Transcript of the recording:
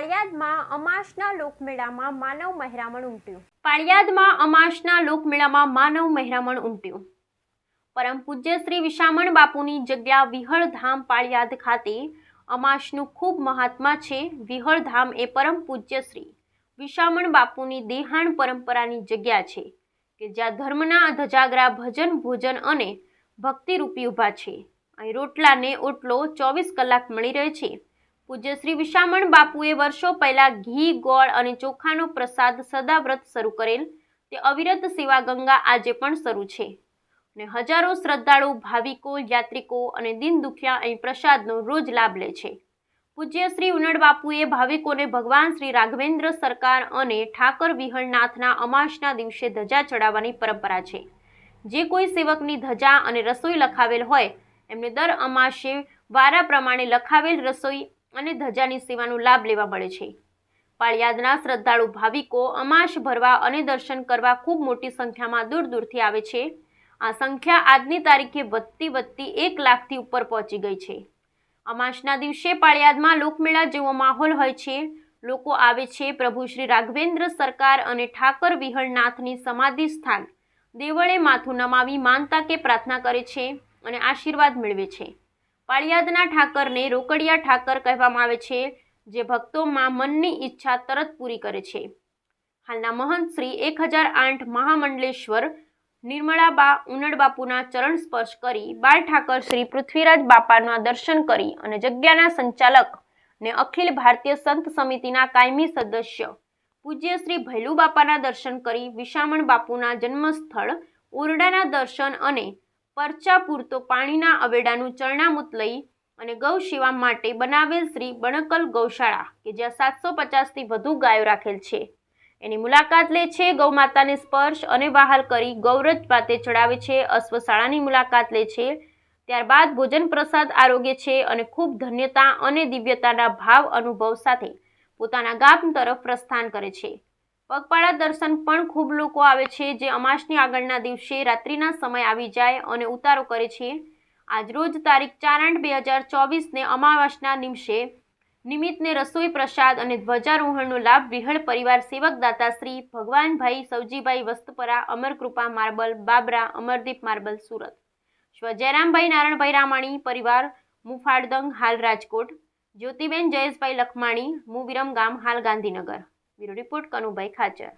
પાળિયાદમાં અમાસના લોકમેળામાં માનવ મહેરામણ ઉમટ્યું. પાળિયાદમાં અમાસના લોકમેળામાં માનવ મહેરામણ ઉમટ્યું. પરમ પૂજ્ય શ્રી વિશામણ બાપુની જગ્યા વિહળધામ પાળિયાદ ખાતે અમાસનું ખૂબ મહાત્મા છે. વિહળધામ એ પરમ પૂજ્ય શ્રી વિશામણ બાપુની દેહાણ પરંપરાની જગ્યા છે કે જ્યાં ધર્મના ધજાગરા ભજન, ભોજન અને ભક્તિરૂપી ઊભા છે. અહીં રોટલાને ઓટલો ચોવીસ કલાક મળી રહે છે. પૂજ્ય શ્રી વિશામણ બાપુએ વર્ષો પહેલા ઘી, ગોળ અને ચોખાનો પ્રસાદ સદાવ્રત શરૂ કરેલ. તે અવિરત સેવા ગંગા આજે પણ શરૂ છે. અને હજારો શ્રદ્ધાળુ, ભાવિકો, યાત્રિકો અને દિન દુખિયા અહીં પ્રસાદનો રોજ લાભ લે છે. પૂજ્ય શ્રી ઉનડ બાપુએ ભાવિકોને ભગવાન શ્રી રાઘવેન્દ્ર સરકાર અને ઠાકર વિહળનાથના અમાસના દિવસે ધજા ચડાવવાની પરંપરા છે. જે કોઈ સેવકની ધજા અને રસોઈ લખાવેલ હોય, એમને દર અમાસે વારા પ્રમાણે લખાવેલ રસોઈ અને ધજાની સેવાનો લાભ લેવા મળે છે. પાળિયાદના શ્રદ્ધાળુ ભાવિકો અમાસ ભરવા અને દર્શન કરવા ખૂબ મોટી સંખ્યામાં દૂર દૂરથી આવે છે. આ સંખ્યા આજની તારીખે વધતી વધતી એક લાખથી ઉપર પહોંચી ગઈ છે. અમાસના દિવસે પાળિયાદમાં લોકમેળા જેવો માહોલ હોય છે. લોકો આવે છે પ્રભુ શ્રી રાઘવેન્દ્ર સરકાર અને ઠાકર વિહળનાથની સમાધિ સ્થાન. દેવળે માથું નમાવી માનતા કે પ્રાર્થના કરે છે અને આશીર્વાદ મેળવે છે. પાળિયાદના ઠાકરને રોકડિયા ઠાકર કહેવામાં આવે છે, જે ભક્તોમાં મનની ઈચ્છા તરત પૂરી કરે છે. હાલના મહંત શ્રી એક હજાર આઠ મહામંડલેશ્વર નિર્મળાબા ઉનડ બાપુના ચરણ સ્પર્શ કરી બાળ ઠાકર શ્રી પૃથ્વીરાજ બાપાના દર્શન કરી અને જગ્યાના સંચાલક ને અખિલ ભારતીય સંત સમિતિના કાયમી સદસ્ય પૂજ્ય શ્રી ભૈલુ બાપાના દર્શન કરી વિશામણ બાપુના જન્મસ્થળ ઓરડાના દર્શન અને પરચા પૂરતો પાણીના અવેડાનું ચરણામૂત લઈ અને ગૌ સેવા માટે બનાવેલ શ્રી બણકલ ગૌશાળા, કે જ્યાં સાતસો પચાસથી વધુ ગાયો રાખેલ છે. એની મુલાકાત લે છે ગૌ માતાને સ્પર્શ અને વહાલ કરી ગૌરજ પાતે ચડાવે છે, અશ્વશાળાની મુલાકાત લે છે. ત્યારબાદ ભોજન પ્રસાદ આરોગ્ય છે અને ખૂબ ધન્યતા અને દિવ્યતાના ભાવ અનુભવ સાથે પોતાના ગામ તરફ પ્રસ્થાન કરે છે. પગપાળા દર્શન પણ ખૂબ લોકો આવે છે જે અમાસની આગળના દિવસે રાત્રિના સમય આવી જાય અને ઉતારો કરે છે. આજરોજ તારીખ ચાર આઠ બે હજાર ચોવીસને અમાવાસના નિમિષે નિમિત્તને રસોઈ પ્રસાદ અને ધ્વજારોહણનો લાભ વિહળ પરિવાર સેવક દાતા શ્રી ભગવાનભાઈ સવજીભાઈ વસ્તપરા, અમરકૃપા માર્બલ, બાબરા, અમરદીપ માર્બલ, સુરત. સ્વજયરામભાઈ નારણભાઈ રામાણી પરિવાર મુફાડદંગ હાલ રાજકોટ. જ્યોતિબેન જયેશભાઈ લખમાણી મુવિરમ ગામ હાલ Gandhinagar. Bureau report Kanubhai Khachar